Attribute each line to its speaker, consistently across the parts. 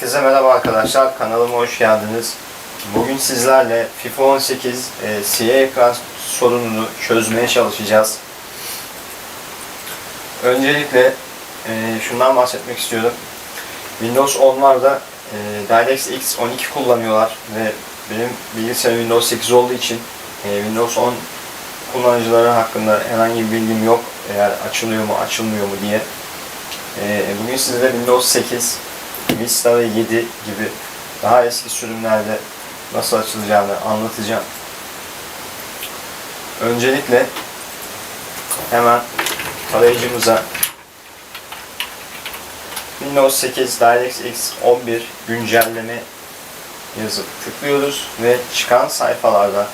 Speaker 1: Herkese merhaba arkadaşlar, kanalıma hoş geldiniz. Bugün sizlerle FIFA 18 e, siyah ekran sorununu çözmeye çalışacağız. Öncelikle e, şundan bahsetmek istiyorum. Windows 10'larda e, DirectX X 12 kullanıyorlar ve benim bilgisayarım Windows 8 olduğu için e, Windows 10 kullanıcıları hakkında herhangi bir bilgim yok. Eğer açılıyor mu açılmıyor mu diye. E, bugün sizlere Windows 8 Vista ve 7 gibi daha eski sürümlerde nasıl açılacağını anlatacağım. Öncelikle hemen tarayıcımıza Windows 8 DirectX 11 güncelleme yazıp tıklıyoruz ve çıkan sayfalarda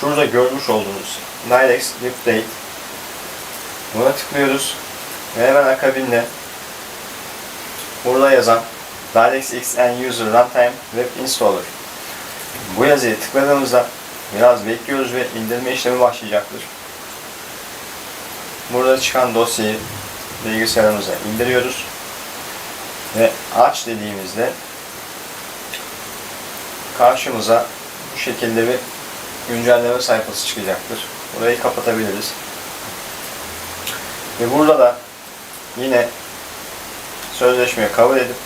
Speaker 1: şurada görmüş olduğunuz DirectX Update buna tıklıyoruz ve hemen akabinde burada yazan DirectX End User Runtime Web Installer. Bu yazıya tıkladığımızda biraz bekliyoruz ve indirme işlemi başlayacaktır. Burada çıkan dosyayı bilgisayarımıza indiriyoruz ve aç dediğimizde karşımıza bu şekilde bir güncelleme sayfası çıkacaktır. Burayı kapatabiliriz. Ve burada da yine sözleşmeyi kabul edip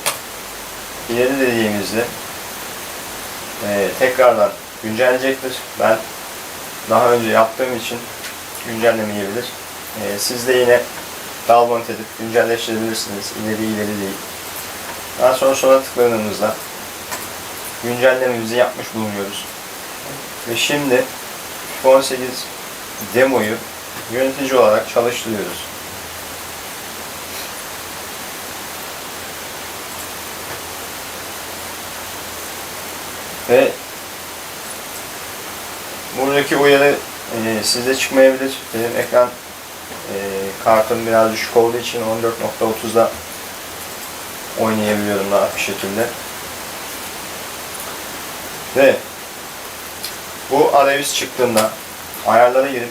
Speaker 1: ileri dediğimizde e, tekrardan güncelleyecektir. Ben daha önce yaptığım için güncellemeyebilir. E, siz de yine download edip güncelleştirebilirsiniz. İleri ileri değil. Daha sonra sonra tıkladığımızda güncellememizi yapmış bulunuyoruz. Ve şimdi 18 demoyu yönetici olarak çalıştırıyoruz. Ve buradaki uyarı e, sizde çıkmayabilir. Benim ekran e, kartım biraz düşük olduğu için 14.30'da oynayabiliyorum rahat bir şekilde. Ve bu arayüz çıktığında ayarlara girip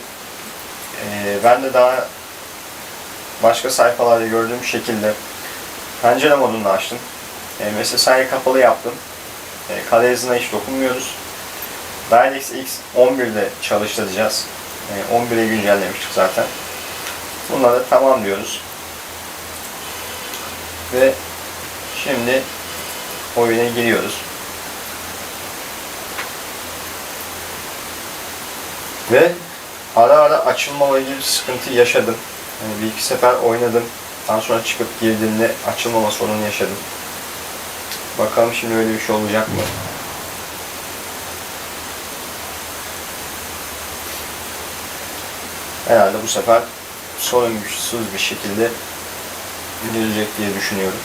Speaker 1: e, ben de daha başka sayfalarda gördüğüm şekilde pencere modunu açtım. E, MSSI'yi kapalı yaptım. E, kare hiç dokunmuyoruz. DirectX X 11'de çalıştıracağız. E, 11'e güncellemiştik zaten. Bunları tamam diyoruz. Ve şimdi oyuna giriyoruz. Ve ara ara açılmama gibi bir sıkıntı yaşadım. Yani bir iki sefer oynadım. Daha sonra çıkıp girdiğimde açılmama sorunu yaşadım. Bakalım şimdi öyle bir şey olacak mı? Herhalde bu sefer sorunsuz bir şekilde girecek diye düşünüyorum.